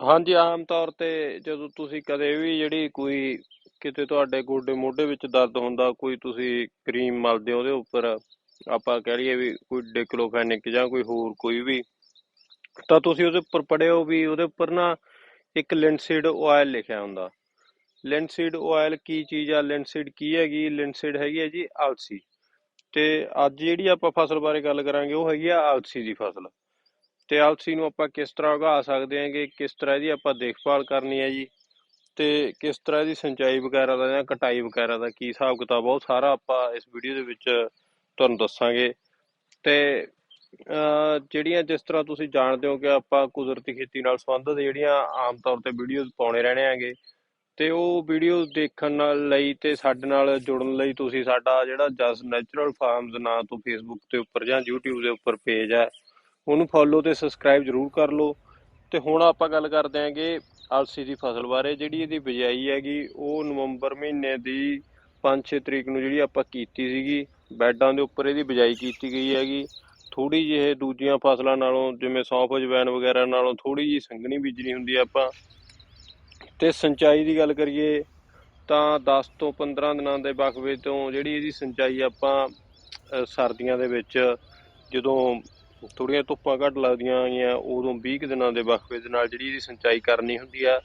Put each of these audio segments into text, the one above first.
ਹਾਂਜੀ, ਆਮ ਤੌਰ ਤੇ ਜਦੋਂ ਤੁਸੀਂ ਕਦੇ ਵੀ ਜਿਹੜੀ ਕੋਈ ਕਿਤੇ ਤੁਹਾਡੇ ਗੋਡੇ ਮੋਢੇ ਵਿੱਚ ਦਰਦ ਹੁੰਦਾ, ਕੋਈ ਤੁਸੀਂ ਕਰੀਮ ਮਲਦੇ ਹੋ ਉਹਦੇ ਉੱਪਰ, ਆਪਾਂ ਕਹਿ ਲਈਏ ਵੀ ਕੋਈ ਡਿਕਲੋਫੈਨਿਕ ਜਾਂ ਕੋਈ ਹੋਰ ਕੋਈ ਵੀ, ਤਾਂ ਤੁਸੀਂ ਉਹਦੇ ਉੱਪਰ ਪੜਿਓ ਵੀ ਉਹਦੇ ਉੱਪਰ ਨਾ ਇੱਕ ਲਿੰਸੀਡ ਆਇਲ ਲਿਖਿਆ ਹੁੰਦਾ। ਲਿੰਸੀਡ ਆਇਲ ਕੀ ਚੀਜ਼ ਆ? ਲਿੰਸੀਡ ਕੀ ਹੈਗੀ? ਲਿੰਸੀਡ ਹੈਗੀ ਹੈ ਜੀ ਆਲਸੀ ਤੇ ਅੱਜ ਜਿਹੜੀ ਆਪਾਂ ਫਸਲ ਬਾਰੇ ਗੱਲ ਕਰਾਂਗੇ, ਉਹ ਹੈਗੀ ਆ ਅਲਸੀ ਦੀ ਫਸਲ। ਤੇ ਆਲਸੀ ਨੂੰ ਆਪਾਂ ਕਿਸ ਤਰ੍ਹਾਂ ਉਗਾ ਸਕਦੇ ਹਾਂਗੇ ਕਿਸ ਤਰ੍ਹਾਂ ਇਹਦੀ ਆਪਾਂ ਦੇਖਭਾਲ ਕਰਨੀ ਹੈ ਜੀ ਤੇ ਕਿਸ ਤਰ੍ਹਾਂ ਇਹਦੀ ਸਿੰਚਾਈ ਵਗੈਰਾ ਦਾ ਜਾਂ ਕਟਾਈ ਵਗੈਰਾ ਦਾ ਕੀ ਹਿਸਾਬ ਕਿਤਾਬ ਉਹ ਸਾਰਾ ਆਪਾਂ ਇਸ ਵੀਡੀਓ ਦੇ ਵਿੱਚ ਤੁਹਾਨੂੰ ਦੱਸਾਂਗੇ। ਤੇ ਜਿਹੜੀਆਂ ਜਿਸ ਤਰ੍ਹਾਂ ਤੁਸੀਂ ਜਾਣਦੇ ਹੋ ਕਿ ਆਪਾਂ ਕੁਦਰਤੀ ਖੇਤੀ ਨਾਲ ਸੰਬੰਧਿਤ ਜਿਹੜੀਆਂ ਆਮ ਤੌਰ ਤੇ ਵੀਡੀਓਜ਼ ਪਾਉਣੇ ਰਹਿਣੇ ਆਂਗੇ ਤੇ ਉਹ ਵੀਡੀਓ ਦੇਖਣ ਨਾਲ ਲਈ ਤੇ ਸਾਡੇ ਨਾਲ ਜੁੜਨ ਲਈ ਤੁਸੀਂ ਸਾਡਾ ਜਿਹੜਾ ਜਸ ਨੈਚੁਰਲ ਫਾਰਮਸ ਨਾਂ ਤੋਂ ਫੇਸਬੁੱਕ ਦੇ ਉੱਪਰ ਜਾਂ YouTube ਦੇ ਉੱਪਰ ਪੇਜ ਹੈ। ਉਹਨੂੰ ਫੋਲੋ ਤੇ ਸਬਸਕ੍ਰਾਈਬ ਜ਼ਰੂਰ ਕਰ ਲਓ। ਤੇ ਹੁਣ ਆਪਾਂ ਗੱਲ ਕਰਦੇ ਹਾਂਗੇ ਅਲਸੀ ਦੀ ਫਸਲ ਬਾਰੇ, ਜਿਹੜੀ ਇਹਦੀ ਬਿਜਾਈ ਹੈਗੀ, ਉਹ ਨਵੰਬਰ ਮਹੀਨੇ ਦੀ 5-6 ਤਰੀਕ ਨੂੰ ਜਿਹੜੀ ਆਪਾਂ ਕੀਤੀ ਸੀਗੀ, ਬੈੱਡਾਂ ਦੇ ਉੱਪਰ ਇਹਦੀ ਬਿਜਾਈ ਕੀਤੀ ਗਈ ਹੈਗੀ। ਥੋੜੀ ਜਿਹੀ ਦੂਜੀਆਂ ਫਸਲਾਂ ਨਾਲੋਂ, ਜਿਵੇਂ ਸੌਂਫ ਅਜਵਾਇਣ ਵਗੈਰਾ ਨਾਲੋਂ ਥੋੜੀ ਜਿਹੀ ਸੰਘਣੀ ਬੀਜਣੀ ਹੁੰਦੀ ਆ ਆਪਾਂ। ਤੇ ਸਿੰਚਾਈ ਦੀ ਗੱਲ ਕਰੀਏ, ਤਾਂ 10 ਤੋਂ 15 ਦਿਨਾਂ ਦੇ ਵਕਫੇ ਤੋਂ ਜਿਹੜੀ ਇਹਦੀ ਸਿੰਚਾਈ ਆਪਾਂ ਸਰਦੀਆਂ ਦੇ ਵਿੱਚ ਜਦੋਂ ਥੋੜੀਆਂ ਧੁੱਪਾਂ ਘੱਟ ਲੱਗਦੀਆਂ ਆਈਆਂ ਉਦੋਂ 20 ਕੁ ਦਿਨਾਂ ਦੇ ਵਕਫੇ ਦੇ ਨਾਲ ਜਿਹੜੀ ਇਹਦੀ ਸਿੰਚਾਈ ਕਰਨੀ ਹੁੰਦੀ ਆ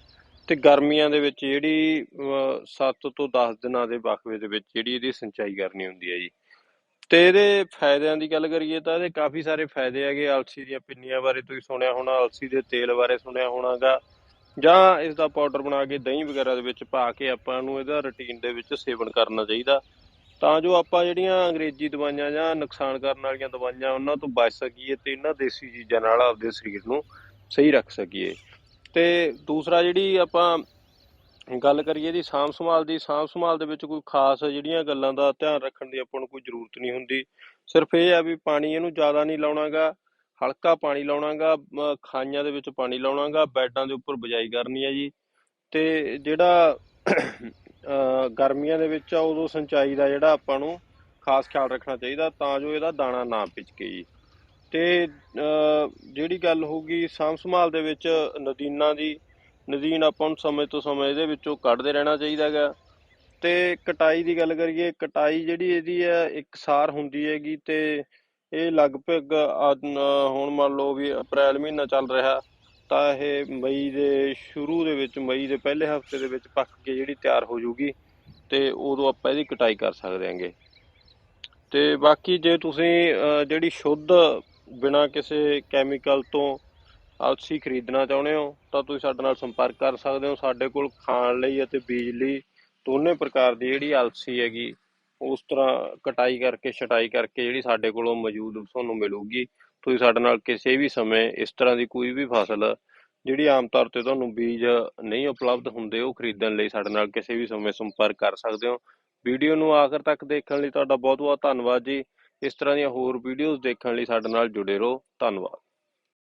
ਤੇ ਗਰਮੀਆਂ ਦੇ ਵਿੱਚ ਜਿਹੜੀ 7 ਤੋਂ 10 ਦਿਨਾਂ ਦੇ ਵਕਫੇ ਦੇ ਵਿੱਚ ਜਿਹੜੀ ਇਹਦੀ ਸਿੰਚਾਈ ਕਰਨੀ ਹੁੰਦੀ ਹੈ ਜੀ। ਤੇ ਇਹਦੇ ਫਾਇਦਿਆਂ ਦੀ ਗੱਲ ਕਰੀਏ ਤਾਂ ਇਹਦੇ ਕਾਫੀ ਸਾਰੇ ਫਾਇਦੇ ਹੈਗੇ ਅਲਸੀ ਦੀਆਂ ਪਿੰਨੀਆਂ ਬਾਰੇ ਤੁਸੀਂ ਸੁਣਿਆ ਹੋਣਾ, ਅਲਸੀ ਦੇ ਤੇਲ ਬਾਰੇ ਸੁਣਿਆ ਹੋਣਾਗਾ। ਜਾਂ ਇਸ ਦਾ ਪਾਊਡਰ ਬਣਾ ਕੇ ਦਹੀਂ ਵਗੈਰਾ ਦੇ ਵਿੱਚ ਪਾ ਕੇ ਆਪਾਂ ਨੂੰ ਇਹਦਾ ਰੁਟੀਨ ਦੇ ਵਿੱਚ ਸੇਵਨ ਕਰਨਾ ਚਾਹੀਦਾ। ਤਾਂ ਜੋ ਆਪਾਂ ਜਿਹੜੀਆਂ ਅੰਗਰੇਜ਼ੀ ਦਵਾਈਆਂ ਜਾਂ ਨੁਕਸਾਨ ਕਰਨ ਵਾਲੀਆਂ ਦਵਾਈਆਂ ਉਹਨਾਂ ਤੋਂ ਬਚ ਸਕੀਏ ਤੇ ਇਹਨਾਂ ਦੇਸੀ ਚੀਜ਼ਾਂ ਨਾਲ ਆਪਦੇ ਸਰੀਰ ਨੂੰ ਸਹੀ ਰੱਖ ਸਕੀਏ। ਤੇ ਦੂਸਰਾ ਜਿਹੜੀ ਆਪਾਂ ਗੱਲ ਕਰੀਏ ਦੀ ਸਾਂਭ ਸੰਭਾਲ ਦੀ, ਸਾਂਭ ਸੰਭਾਲ ਦੇ ਵਿੱਚ ਕੋਈ ਖਾਸ ਜਿਹੜੀਆਂ ਗੱਲਾਂ ਦਾ ਧਿਆਨ ਰੱਖਣ ਦੀ ਆਪਾਂ ਨੂੰ ਕੋਈ ਜ਼ਰੂਰਤ ਨਹੀਂ ਹੁੰਦੀ। ਸਿਰਫ ਇਹ ਆ ਵੀ ਪਾਣੀ ਇਹਨੂੰ ਜ਼ਿਆਦਾ ਨਹੀਂ ਲਾਉਣਾਗਾ, ਹਲਕਾ ਪਾਣੀ ਲਾਉਣਾਗਾ ਖਾਈਆਂ ਦੇ ਵਿੱਚ ਪਾਣੀ ਲਾਉਣਾਗਾ, ਬੈਡਾਂ ਦੇ ਉੱਪਰ ਬਿਜਾਈ ਕਰਨੀ ਹੈ ਜੀ। ਤੇ ਜਿਹੜਾ ਗਰਮੀਆਂ ਦੇ ਵਿੱਚ ਆ, ਉਦੋਂ ਸਿੰਚਾਈ ਦਾ ਜਿਹੜਾ ਆਪਾਂ ਨੂੰ ਖਾਸ ਖਿਆਲ ਰੱਖਣਾ ਚਾਹੀਦਾ, ਤਾਂ ਜੋ ਇਹਦਾ ਦਾਣਾ ਨਾ ਪਿਚਕੇ ਜੀ। ਤੇ ਜਿਹੜੀ ਗੱਲ ਹੋਊਗੀ ਸਾਂਭ ਸੰਭਾਲ ਦੇ ਵਿੱਚ, ਨਦੀਨਾਂ ਦੀ, ਨਦੀਨ ਆਪਾਂ ਨੂੰ ਸਮੇਂ ਤੋਂ ਸਮੇਂ ਇਹਦੇ ਵਿੱਚੋਂ ਕੱਢਦੇ ਰਹਿਣਾ ਚਾਹੀਦਾ ਹੈਗਾ। ਤੇ ਕਟਾਈ ਦੀ ਗੱਲ ਕਰੀਏ, ਕਟਾਈ ਜਿਹੜੀ ਇਹਦੀ ਹੈ ਇਕਸਾਰ ਹੁੰਦੀ ਹੈਗੀ ਤੇ ਇਹ ਲਗਭਗ ਹੁਣ ਮੰਨ ਲਓ ਵੀ ਅਪ੍ਰੈਲ ਮਹੀਨਾ ਚੱਲ ਰਿਹਾ। ਤਾਂ ਇਹ ਮਈ ਦੇ ਸ਼ੁਰੂ ਦੇ ਵਿੱਚ, ਮਈ ਦੇ ਪਹਿਲੇ ਹਫ਼ਤੇ ਦੇ ਵਿੱਚ ਪੱਕ ਕੇ ਜਿਹੜੀ ਤਿਆਰ ਹੋ ਜਾਊਗੀ ਤੇ ਉਦੋਂ ਆਪਾਂ ਇਹਦੀ ਕਟਾਈ ਕਰ ਸਕਦੇ ਹਾਂਗੇ। ਤੇ ਬਾਕੀ ਜੇ ਤੁਸੀਂ ਜਿਹੜੀ ਸ਼ੁੱਧ ਬਿਨਾਂ ਕਿਸੇ ਕੈਮੀਕਲ ਤੋਂ ਅਲਸੀ ਖਰੀਦਣਾ ਚਾਹੁੰਦੇ ਹੋ, ਤਾਂ ਤੁਸੀਂ ਸਾਡੇ ਨਾਲ ਸੰਪਰਕ ਕਰ ਸਕਦੇ ਹੋ। ਸਾਡੇ ਕੋਲ ਖਾਣ ਲਈ ਅਤੇ ਬੀਜ ਲਈ ਦੋਨੇ ਪ੍ਰਕਾਰ ਦੀ ਜਿਹੜੀ ਅਲਸੀ ਹੈਗੀ, ਉਸ ਤਰ੍ਹਾਂ ਕਟਾਈ ਕਰਕੇ, ਛਟਾਈ ਕਰਕੇ ਜਿਹੜੀ ਸਾਡੇ ਕੋਲੋਂ ਮੌਜੂਦ ਤੁਹਾਨੂੰ ਮਿਲੂਗੀ। ਤੁਸੀਂ ਸਾਡੇ ਨਾਲ ਕਿਸੇ ਵੀ ਸਮੇਂ ਇਸ ਤਰ੍ਹਾਂ ਦੀ ਕੋਈ ਵੀ ਫਸਲ ਜਿਹੜੀ ਆਮ ਤੌਰ ਤੇ ਤੁਹਾਨੂੰ ਬੀਜ ਨਹੀਂ ਉਪਲਬਧ ਹੁੰਦੇ, ਉਹ ਖਰੀਦਣ ਲਈ ਸਾਡੇ ਨਾਲ ਕਿਸੇ ਵੀ ਸਮੇਂ ਸੰਪਰਕ ਕਰ ਸਕਦੇ ਹੋ। ਵੀਡੀਓ ਨੂੰ ਆਖਰ ਤੱਕ ਦੇਖਣ ਲਈ ਤੁਹਾਡਾ ਬਹੁਤ ਬਹੁਤ ਧੰਨਵਾਦ ਜੀ। ਇਸ ਤਰ੍ਹਾਂ ਦੀਆਂ ਹੋਰ ਵੀਡੀਓਜ਼ ਦੇਖਣ ਲਈ ਸਾਡੇ ਨਾਲ ਜੁੜੇ ਰਹੋ। ਧੰਨਵਾਦ।